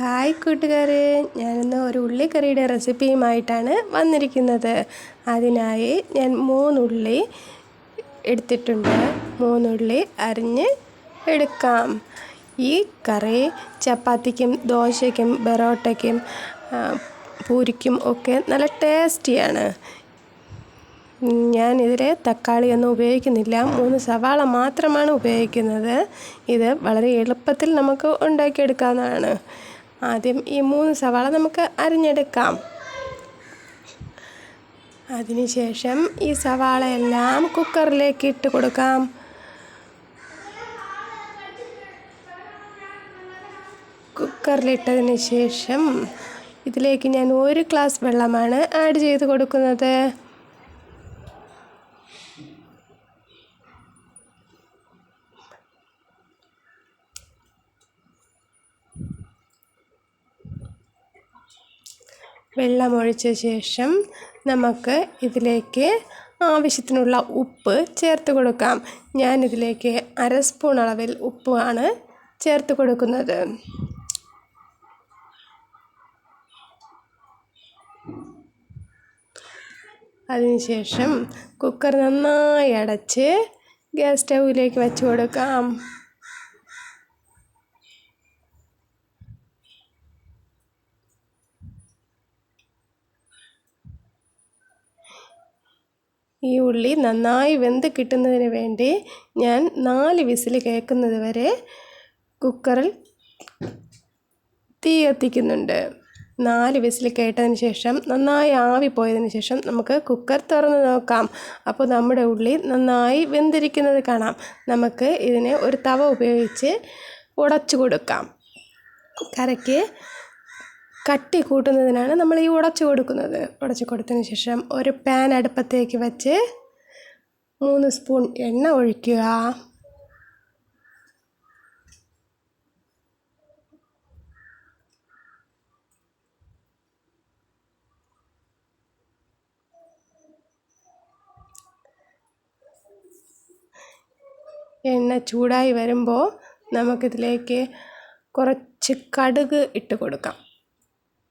Hi കൂട്ടുകാരെ. ഞാനിന്ന് ഒരു ഉള്ളിക്കറിയുടെ റെസിപ്പിയുമായിട്ടാണ് വന്നിരിക്കുന്നത്. അതിനായി ഞാൻ മൂന്നുള്ളി എടുത്തിട്ടുണ്ട്. മൂന്നുള്ളി അരിഞ്ഞ് എടുക്കാം. ഈ കറി ചപ്പാത്തിക്കും ദോശയ്ക്കും ബറോട്ടയ്ക്കും പൂരിക്കും ഒക്കെ നല്ല ടേസ്റ്റിയാണ്. ഞാനിതിൽ തക്കാളിയൊന്നും ഉപയോഗിക്കുന്നില്ല. മൂന്ന് സവാള മാത്രമാണ് ഉപയോഗിക്കുന്നത്. ഇത് വളരെ എളുപ്പത്തിൽ നമുക്ക് ഉണ്ടാക്കിയെടുക്കാവുന്നതാണ്. ആദ്യം ഈ മൂന്ന് സവാള നമുക്ക് അരിഞ്ഞെടുക്കാം. അതിനുശേഷം ഈ സവാളയെല്ലാം കുക്കറിലേക്ക് ഇട്ട് കൊടുക്കാം. കുക്കറിലിട്ടതിന് ശേഷം ഇതിലേക്ക് ഞാൻ ഒരു ഗ്ലാസ് വെള്ളമാണ് ആഡ് ചെയ്ത് കൊടുക്കുന്നത്. വെള്ളമൊഴിച്ച ശേഷം നമുക്ക് ഇതിലേക്ക് ആവശ്യത്തിനുള്ള ഉപ്പ് ചേർത്ത് കൊടുക്കാം. ഞാനിതിലേക്ക് അര സ്പൂൺ അളവിൽ ഉപ്പ് ആണ് ചേർത്ത് കൊടുക്കുന്നത്. അതിനുശേഷം കുക്കർ നന്നായി അടച്ച് ഗ്യാസ് സ്റ്റൗവിലേക്ക് വെച്ച് കൊടുക്കാം. ഈ ഉള്ളി നന്നായി വെന്ത് കിട്ടുന്നതിന് വേണ്ടി ഞാൻ നാല് വിസിൽ കേൾക്കുന്നത് വരെ കുക്കറിൽ തീ കത്തിക്കുന്നുണ്ട്. നാല് വിസിൽ കേട്ടതിന് ശേഷം നന്നായി ആവി പോയതിന് ശേഷം നമുക്ക് കുക്കർ തുറന്ന് നോക്കാം. അപ്പോൾ നമ്മുടെ ഉള്ളി നന്നായി വെന്തിരിക്കുന്നത് കാണാം. നമുക്ക് ഇതിനെ ഒരു തവ ഉപയോഗിച്ച് ഉടച്ചു കൊടുക്കാം. കറിക്ക് കട്ടി കൂട്ടുന്നതിനാണ് നമ്മൾ ഈ ഉടച്ചു കൊടുക്കുന്നത്. ഉടച്ചു കൊടുത്തതിന് ശേഷം ഒരു പാൻ അടുപ്പത്തേക്ക് വെച്ച് മൂന്ന് സ്പൂൺ എണ്ണ ഒഴിക്കുക. എണ്ണ ചൂടായി വരുമ്പോൾ നമുക്കിതിലേക്ക് കുറച്ച് കടുക് ഇട്ട് കൊടുക്കാം.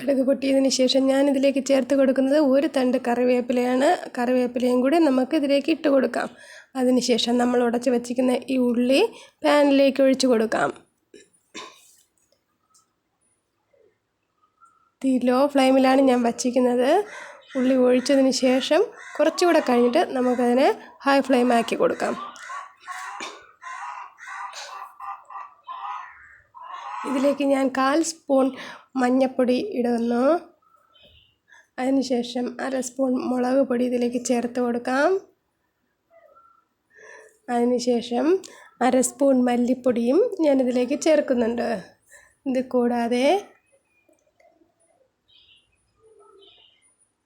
കടുക് പൊട്ടിയതിന് ശേഷം ഞാൻ ഇതിലേക്ക് ചേർത്ത് കൊടുക്കുന്നത് ഒരു തണ്ട് കറിവേപ്പിലയാണ്. കറിവേപ്പിലയും കൂടി നമുക്ക് ഇതിലേക്ക് ഇട്ട് കൊടുക്കാം. അതിനുശേഷം നമ്മൾ ഉടച്ച് വച്ചിരിക്കുന്ന ഈ ഉള്ളി പാനിലേക്ക് ഒഴിച്ചു കൊടുക്കാം. തീ ലോ ഫ്ലെയിമിലാണ് ഞാൻ വച്ചിരിക്കുന്നത്. ഉള്ളി ഒഴിച്ചതിന് ശേഷം കുറച്ചുകൂടെ കഴിഞ്ഞിട്ട് നമുക്കതിനെ ഹൈ ഫ്ലെയിം ആക്കി കൊടുക്കാം. ഇതിലേക്ക് ഞാൻ കാൽ സ്പൂൺ മഞ്ഞൾപ്പൊടി ഇടുന്നു. അതിനുശേഷം അര സ്പൂൺ മുളക് പൊടി ഇതിലേക്ക് ചേർത്ത് കൊടുക്കാം. അതിനുശേഷം അര സ്പൂൺ മല്ലിപ്പൊടിയും ഞാനിതിലേക്ക് ചേർക്കുന്നുണ്ട്. ഇത് കൂടാതെ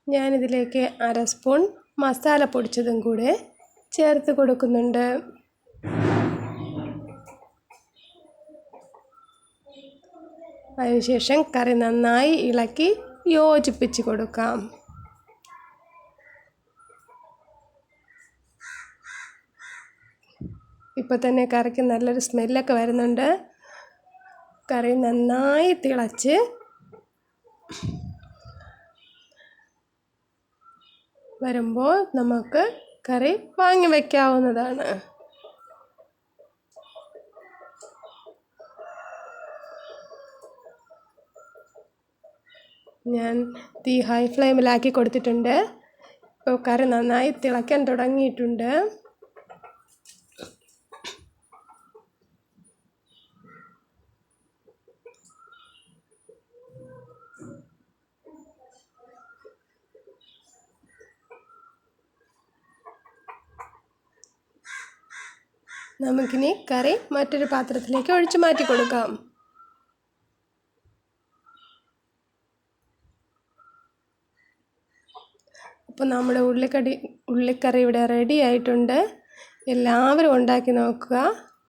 ഞാനിതിലേക്ക് അര സ്പൂൺ മസാല പൊടിച്ചതും കൂടെ ചേർത്ത് കൊടുക്കുന്നുണ്ട്. അതിനുശേഷം കറി നന്നായി ഇളക്കി യോജിപ്പിച്ച് കൊടുക്കാം. ഇപ്പോൾ തന്നെ കറിക്ക് നല്ലൊരു സ്മെല്ലൊക്കെ വരുന്നുണ്ട്. കറി നന്നായി തിളച്ച് വരുമ്പോൾ നമുക്ക് കറി വാങ്ങി വയ്ക്കാവുന്നതാണ് ഞാൻ തീ ഹൈ ഫ്ലെയിമിലാക്കി കൊടുത്തിട്ടുണ്ട്. ഇപ്പോൾ കറി നന്നായി തിളയ്ക്കാൻ തുടങ്ങിയിട്ടുണ്ട്. നമുക്കിനി കറി മറ്റൊരു പാത്രത്തിലേക്ക് ഒഴിച്ചു മാറ്റി കൊടുക്കാം. അപ്പോൾ നമ്മുടെ ഉള്ളിക്കടി ഉള്ളിക്കറി ഇവിടെ റെഡി ആയിട്ടുണ്ട്. എല്ലാവരും ഉണ്ടാക്കി നോക്കുക.